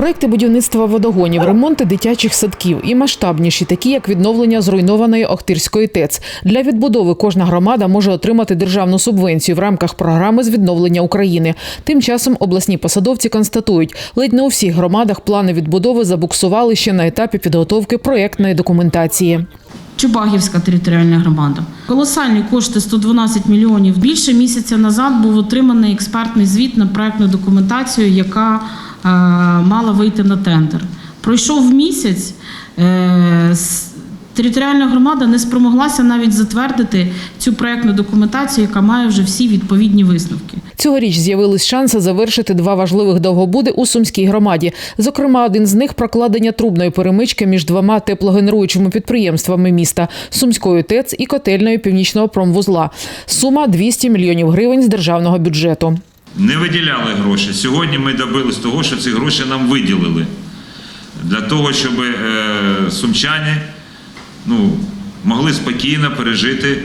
Проекти будівництва водогонів, ремонти дитячих садків і масштабніші, такі як відновлення зруйнованої Охтирської ТЕЦ. Для відбудови кожна громада може отримати державну субвенцію в рамках програми з відновлення України. Тим часом обласні посадовці констатують, ледь не у всіх громадах плани відбудови забуксували ще на етапі підготовки проєктної документації. Чубагівська територіальна громада. Колосальні кошти 112 мільйонів. Більше місяця назад був отриманий експертний звіт на проектну документацію, яка мала вийти на тендер. Пройшов місяць. Е, Територіальна громада не спромоглася навіть затвердити цю проектну документацію, яка має вже всі відповідні висновки. Цьогоріч з'явились шанси завершити два важливих довгобуди у Сумській громаді. Зокрема, один з них прокладення трубної перемички між двома теплогенеруючими підприємствами міста Сумською ТЕЦ і котельною північного промвузла. Сума 200 мільйонів гривень з державного бюджету. Не виділяли гроші. Сьогодні ми добились того, що ці гроші нам виділили. Для того, щоб е, сумчані ну, могли спокійно пережити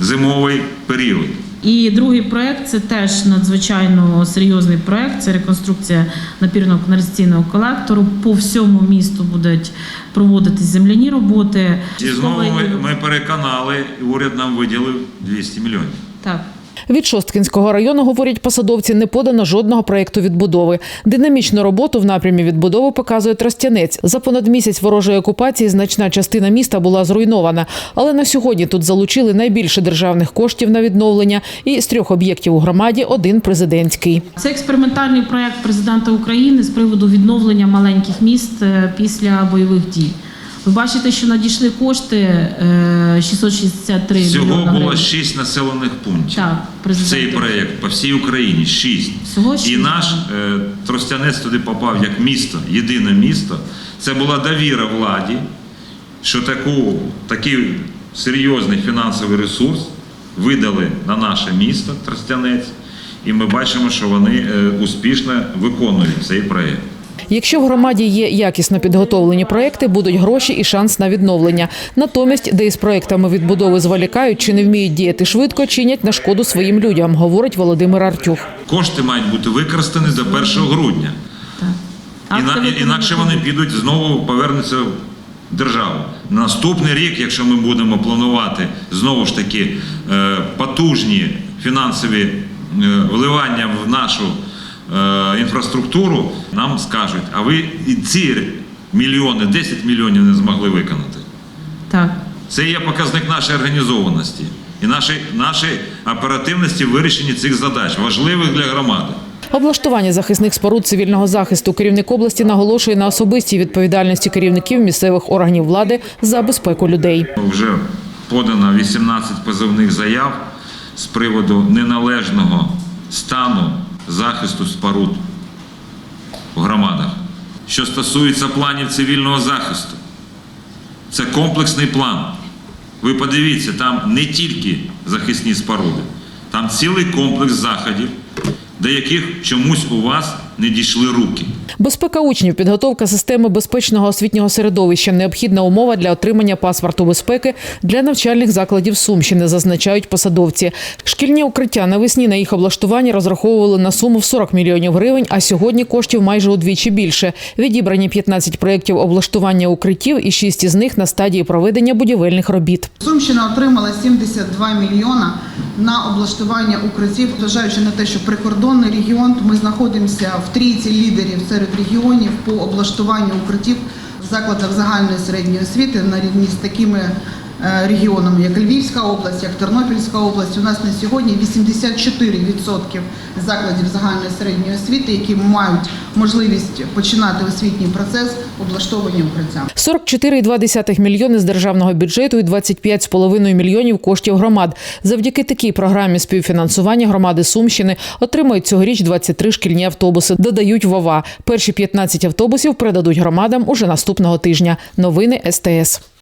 зимовий період. І другий проект це теж надзвичайно серйозний проект. Це реконструкція напірно каналізаційного колектору. По всьому місту будуть проводитись земляні роботи. І знову ми, ми переконали, і уряд нам виділив 200 мільйонів. так. Від Шосткінського району, говорять посадовці, не подано жодного проєкту відбудови. Динамічну роботу в напрямі відбудови показує Тростянець. За понад місяць ворожої окупації значна частина міста була зруйнована. Але на сьогодні тут залучили найбільше державних коштів на відновлення. І з трьох об'єктів у громаді один президентський. Це експериментальний проект президента України з приводу відновлення маленьких міст е, після бойових дій. Ви бачите, що надійшли кошти е, 663 Всього мільйона було гривень. 6 населених пунктів. Так, президент. Цей проєкт по всій Україні 6. Всього шість, І наш е, Тростянець туди попав як місто, єдине місто. Це була довіра владі, що таку, такий серйозний фінансовий ресурс видали на наше місто Тростянець, і ми бачимо, що вони е, успішно виконують цей проєкт. Якщо в громаді є якісно підготовлені проекти, будуть гроші і шанс на відновлення. Натомість, де із проектами відбудови зволікають чи не вміють діяти швидко, чинять на шкоду своїм людям, говорить Володимир Артюх. Кошти мають бути використані до 1 грудня. Так. Іна, інакше вони підуть знову повернуться в державу. Наступний рік, якщо ми будемо планувати знову ж таки е, потужні фінансові е, вливання в нашу інфраструктуру, нам скажуть, а ви і ці мільйони, 10 мільйонів не змогли виконати. Так. Це є показник нашої організованості і нашої, нашої оперативності в вирішенні цих задач, важливих для громади. Облаштування захисних споруд цивільного захисту керівник області наголошує на особистій відповідальності керівників місцевих органів влади за безпеку людей. Вже подано 18 позовних заяв з приводу неналежного стану захисту споруд в громадах. Що стосується планів цивільного захисту, це комплексний план. Ви подивіться, там не тільки захисні споруди, там цілий комплекс заходів, до яких чомусь у вас не дійшли руки. Безпека учнів, підготовка системи безпечного освітнього середовища необхідна умова для отримання паспорту безпеки для навчальних закладів Сумщини, зазначають посадовці. Шкільні укриття навесні на їх облаштування розраховували на суму в 40 мільйонів гривень, а сьогодні коштів майже удвічі більше. Відібрані 15 проєктів облаштування укриттів і 6 із них на стадії проведення будівельних робіт. Сумщина отримала 72 мільйона на облаштування укриттів, зважаючи на те, що прикордонний регіон, ми знаходимося в трійці лідерів серед регіонів по облаштуванню укриттів в закладах загальної середньої освіти на рівні з такими регіонами, як Львівська область, як Тернопільська область. У нас на сьогодні 84% закладів загальної середньої освіти, які мають можливість починати освітній процес облаштовані укриттям. 44,2 мільйони з державного бюджету і 25,5 мільйонів коштів громад. Завдяки такій програмі співфінансування громади Сумщини отримають цьогоріч 23 шкільні автобуси. Додають ВОВА. Перші 15 автобусів передадуть громадам уже наступного тижня. Новини СТС.